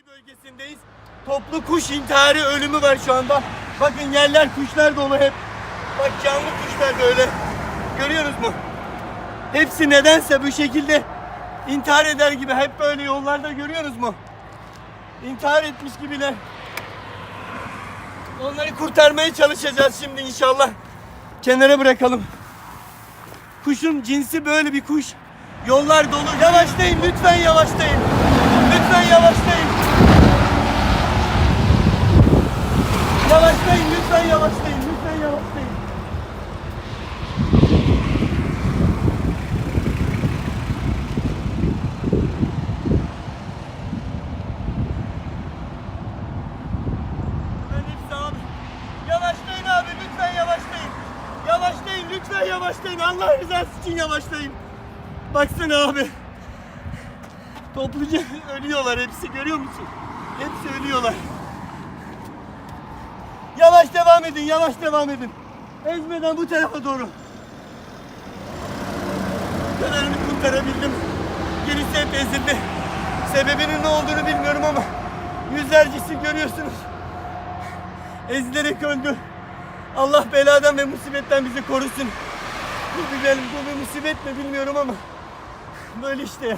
Hatay bölgesindeyiz. Toplu kuş intiharı ölümü var şu anda. Bakın yerler kuşlar dolu hep. Bak canlı kuşlar böyle. Görüyorsunuz mu? Hepsi nedense bu şekilde intihar eder gibi hep böyle yollarda görüyorsunuz mu? İntihar etmiş gibiler. Onları kurtarmaya çalışacağız şimdi inşallah. Kenara bırakalım. Kuşun cinsi böyle bir kuş. Yollar dolu. Yavaşlayın lütfen yavaşlayın. Lütfen. Yavaşlayın lütfen yavaşlayın. Lütfen yavaşlayın. Yavaşlayın abi lütfen yavaşlayın. Yavaşlayın lütfen yavaşlayın. Allah rızası için yavaşlayın. Baksana abi. Topluca ölüyorlar hepsi görüyor musun? Hepsi ölüyorlar. Devam edin, yavaş devam edin. Ezmeden bu tarafa doğru. Kadarını kurtarabildim. Gerisi hep ezildi. Sebebinin ne olduğunu bilmiyorum ama yüzlercesi görüyorsunuz. Ezilerek öldü. Allah beladan ve musibetten bizi korusun. Bu bir bu bir musibet mi bilmiyorum ama böyle işte ya.